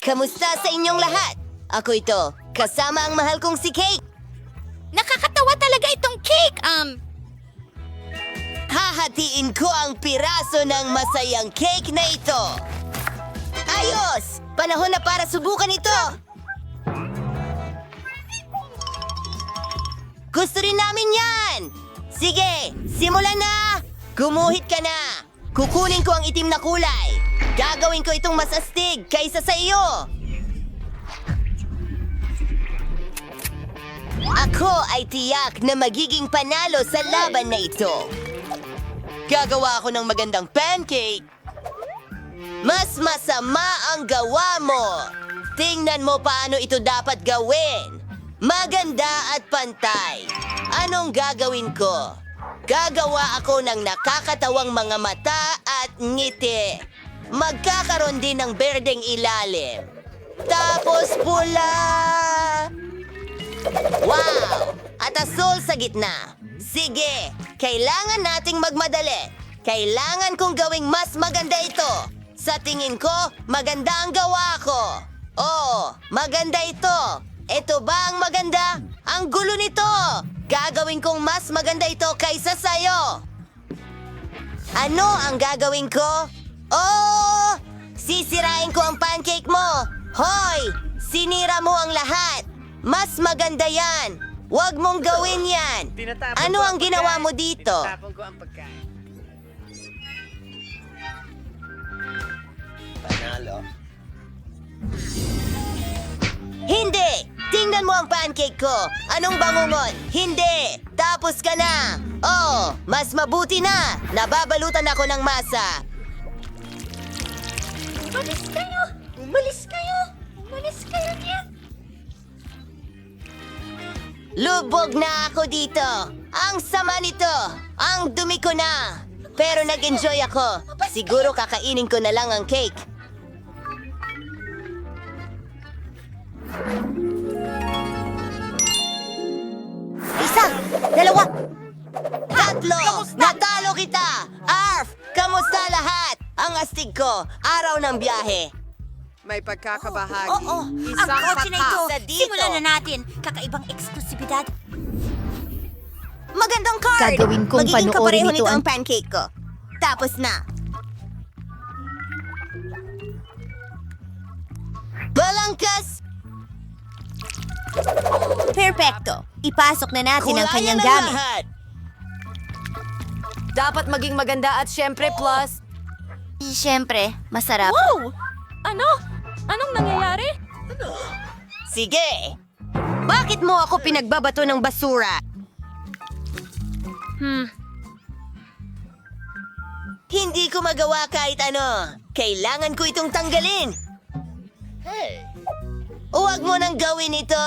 Kamusta sa inyong lahat? Ako ito, kasama ang mahal kong si Kate. Nakakatawa talaga itong cake. Um, Hahatiin ko ang piraso ng masayang cake na ito. Ayos! Panahon na para subukan ito. Gusto rin namin yan! Sige, simulan na! Gumuhit ka na! Kukunin ko ang itim na kulay. Gagawin ko itong mas astig kaysa sa iyo. Ako ay tiyak na magiging panalo sa laban na ito. Gagawa ako ng magandang pancake. Mas masama ang gawa mo. Tingnan mo paano ito dapat gawin. Maganda at pantay. Anong gagawin ko? Gagawa ako ng nakakatawang mga mata at ngiti. Magkakaroon din ng berdeng ilalim. Tapos pula. Wow! At asul sa gitna. Sige, kailangan nating magmadali. Kailangan kong gawing mas maganda ito. Sa tingin ko, maganda ang gawa ko. Oo, maganda ito. Ito ba ang maganda? Ang gulo nito! Gagawin kong mas maganda ito kaysa sa'yo. Ano ang gagawin ko? Oh! Sisirain ko ang pancake mo! Hoy! Sinira mo ang lahat! Mas maganda yan! Huwag mong gawin yan! Tinatapon Ano ang ginawa mo dito? Tinatapon ko ang pagkain. Hindi! Tingnan mo ang pancake ko! Anong bangungot? Hindi! Tapos ka na! Oh, mas mabuti na! Nababalutan ako ng masa! Umalis kayo. Umalis kayo. Umalis kayo niya. Lubog na ako dito! Ang sama nito! Ang dumi ko na! Pero nag-enjoy ako. Siguro kakainin ko na lang ang cake. Isa! Dalawa! Tatlo! Natalo kita! Arf! Kamusta lahat? Ang astig ko! Araw ng biyahe! May pagkakabahagi. Oo, ang Isang kotse na ito. Sa dito. Simulan na natin. Kakaibang eksklusibidad. Magandang card! Gagawin kong Magiging panoorin kapareho ito nito ang- ang pancake ko. Tapos na. Balangkas! Perfecto. Ipasok na natin ang Kulayan kanyang ang gamit. lahat. Dapat maging maganda at syempre plus. Siyempre, masarap. Wow! Ano? Anong nangyayari? Sige! Bakit mo ako pinagbabato ng basura? Hmm. Hindi ko magawa kahit ano. Kailangan ko itong tanggalin. Huwag mo nang gawin ito.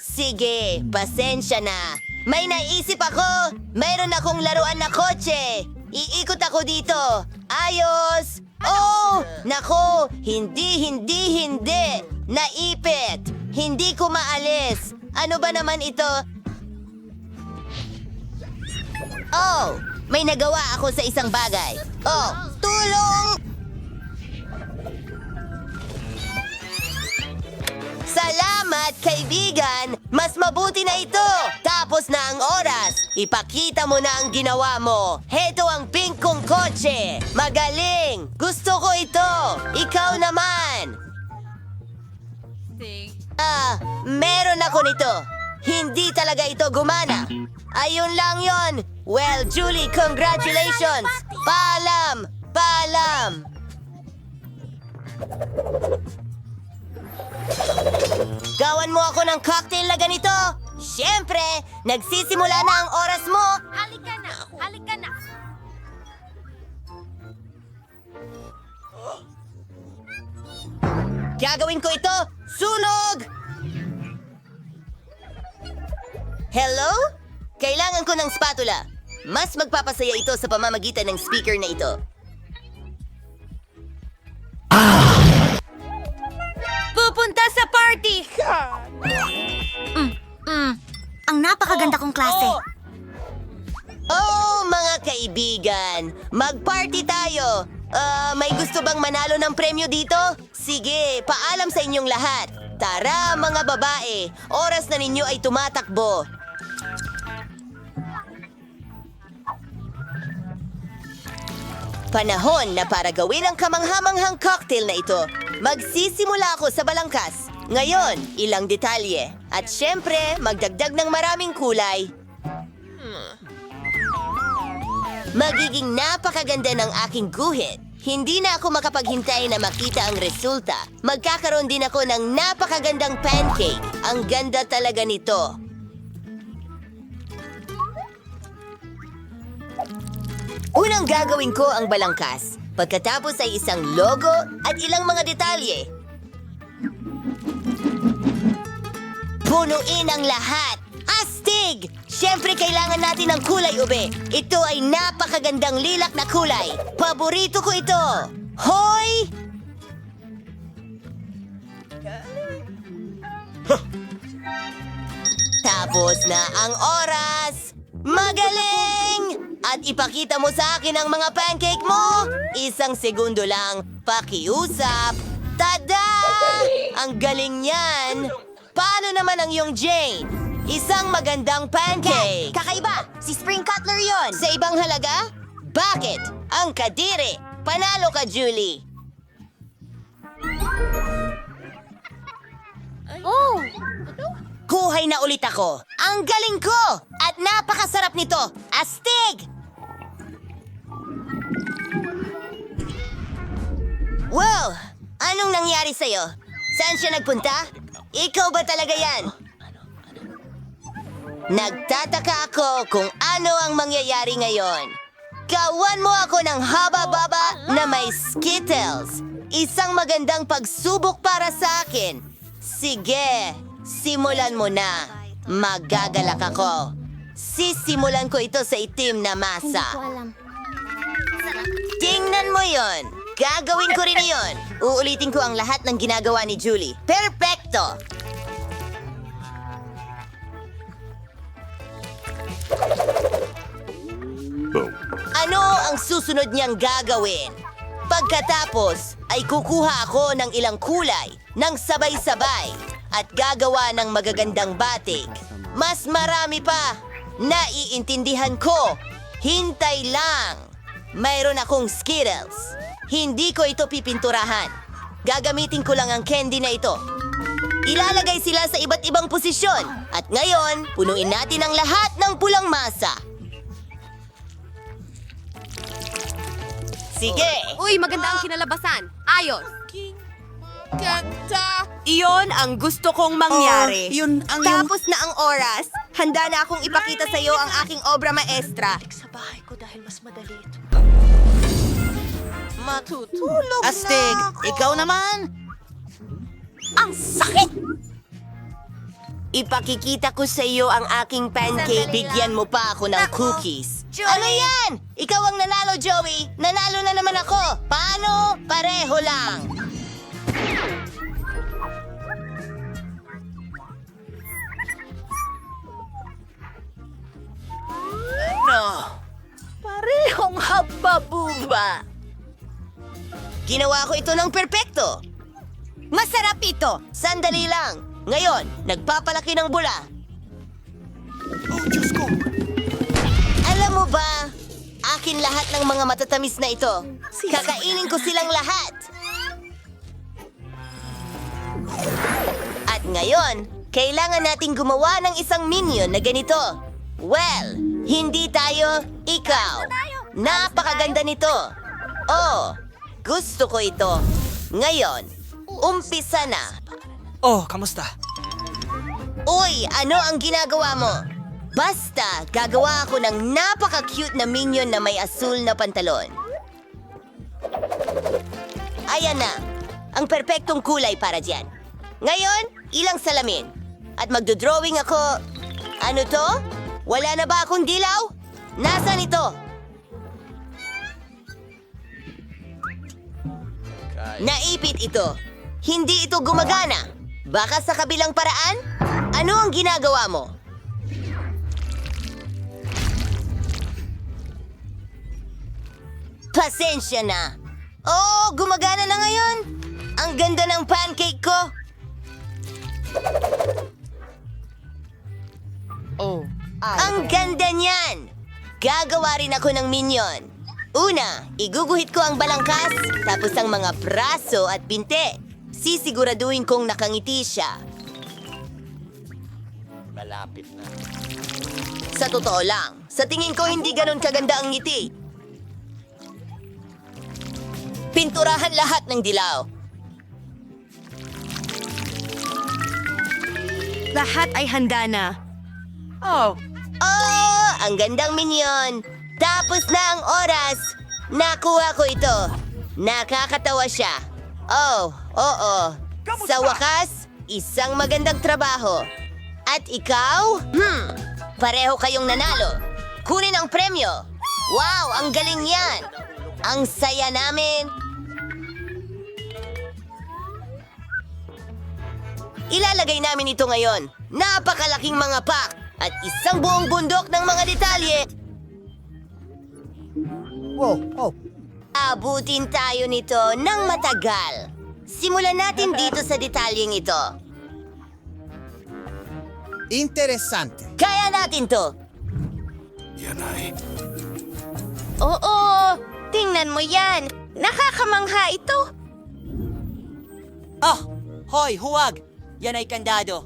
Sige, pasensya na. May naisip ako. Mayroon akong laruan na kotse. Iikot ako dito. Ayos. Oh, nako. Hindi, hindi, hindi. Naipit. Hindi ko maalis. Ano ba naman ito? Oh, may nagawa ako sa isang bagay. Oh, tulong! Salamat, kaibigan! Mas mabuti na ito! Tapos na ang oras. Ipakita mo na ang ginawa mo. Heto ang pink kong kotse. Magaling! Gusto ko ito! Ikaw naman! Ah, meron ako nito. Hindi talaga ito gumana. Ayun lang yon. Well, Julie, congratulations! Paalam! Paalam! Gawan mo ako ng cocktail na ganito! Siyempre, nagsisimula na ang oras mo! Halika na. Halika na. Gagawin ko ito! Sunog! Hello? Kailangan ko ng spatula. Mas magpapasaya ito sa pamamagitan ng speaker na ito. Party! Mm, ang napakaganda kong klase. Oh, mga kaibigan! Mag-party tayo! Ah, may gusto bang manalo ng premyo dito? Sige, paalam sa inyong lahat. Tara, mga babae. Oras na ninyo ay tumatakbo. Panahon na para gawin ang kamanghamanghang cocktail na ito. Magsisimula ako sa balangkas. Ngayon, ilang detalye. At syempre, magdagdag ng maraming kulay. Magiging napakaganda ng aking guhit. Hindi na ako makapaghintay na makita ang resulta. Magkakaroon din ako ng napakagandang pancake. Ang ganda talaga nito. Unang gagawin ko ang balangkas. Pagkatapos ay isang logo at ilang mga detalye. Punuin ang lahat. Astig! Siyempre kailangan natin ng kulay ube. Ito ay napakagandang lilak na kulay. Paborito ko ito. Hoy! Tapos na ang oras. Magaling! At ipakita mo sa akin ang mga pancake mo. Isang segundo lang. Pakiusap. Tada! Ang galing niyan. Paano naman ang iyong Jane? Isang magandang pancake. Kakaiba! Si Spring Cutler yon. Sa ibang halaga? Bakit? Ang kadiri. Panalo ka, Julie. Oh! Kuhay na ulit ako. Ang galing ko! At napakasarap nito. Astig! Wow! Anong nangyari sa'yo? Saan siya nagpunta? Ikaw ba talaga yan? Nagtataka ako kung ano ang mangyayari ngayon. Gawan mo ako ng haba-baba na may Skittles. Isang magandang pagsubok para sa akin. Sige, simulan mo na. Magagalak ako. Sisimulan ko ito sa itim na masa. Tingnan mo yon. Gagawin ko rin yon. Uulitin ko ang lahat ng ginagawa ni Julie. Perfecto! Ano ang susunod niyang gagawin? Pagkatapos ay kukuha ako ng ilang kulay ng sabay-sabay at gagawa ng magagandang batik. Mas marami pa. Naiintindihan ko. Hintay lang. Mayroon akong Skittles. Hindi ko ito pipinturahan. Gagamitin ko lang ang candy na ito. Ilalagay sila sa iba't ibang posisyon. At ngayon, punuin natin ang lahat ng pulang masa. Sige! Uy, maganda ang kinalabasan. Ayos. Iyon ang gusto kong mangyari. Oh, yun ang Tapos na ang oras. Handa na akong ipakita sa iyo ang aking obra maestra. Sa bahay ko dahil mas madali ito. Matutulog Astig, ikaw naman? Ang sakit! Ipakikita ko sa iyo ang aking pancake. Bigyan mo pa ako ng cookies. Ano yan? Ikaw ang nanalo, Joey. Nanalo na naman ako. Paano? Pareho lang. No. Parehong hababuba. Ginawa ko ito ng perpekto. Masarap ito. Sandali lang. Ngayon, nagpapalaki ng bula. Oh, Diyos ko. Alam mo ba, akin lahat ng mga matatamis na ito. Kakainin ko silang lahat. At ngayon, kailangan nating gumawa ng isang minion na ganito. Well, hindi tayo, ikaw. Napakaganda nito. Oh, gusto ko ito. Ngayon, umpisa na. Oh, kamusta? Uy, ano ang ginagawa mo? Basta, gagawa ako ng napaka-cute na minion na may asul na pantalon. Ayan na, ang perpektong kulay para dyan. Ngayon, ilang salamin. At magdodrawing ako... Ano to? Wala na ba akong dilaw? Nasaan ito? Naipit ito. Hindi ito gumagana. Baka sa kabilang paraan? Ano ang ginagawa mo? Pasensya na. Oo, gumagana na ngayon. Ang ganda ng pancake ko! Oh. Ang ganda niyan! Gagawa rin ako ng minion. Una, iguguhit ko ang balangkas, tapos ang mga braso at pinte. Sisiguraduhin kong nakangiti siya. Malapit na. Sa totoo lang, sa tingin ko hindi ganun kaganda ang ngiti. Pinturahan lahat ng dilaw. Lahat ay handa na. Oh. Oh, ang gandang minion. Tapos na ang oras. Nakuha ko ito. Nakakatawa siya. Oh, oo. Sa wakas, isang magandang trabaho. At ikaw? Hmm, pareho kayong nanalo. Kunin ang premyo. Wow, ang galing yan. Ang saya namin. Ilalagay namin ito ngayon. Napakalaking mga pak at isang buong bundok ng mga detalye. Wow. Oh. Abutin tayo nito ng matagal. Simulan natin dito sa detalyeng ito. Interessante. Kaya natin to. Oo, tingnan mo yan. Nakakamangha ito. Oh! Hoy, huwag! Yan ay kandado.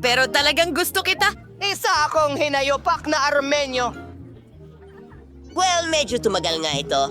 Pero talagang gusto kita. Isa akong hinayopak na Armenyo. Well, medyo tumagal nga ito.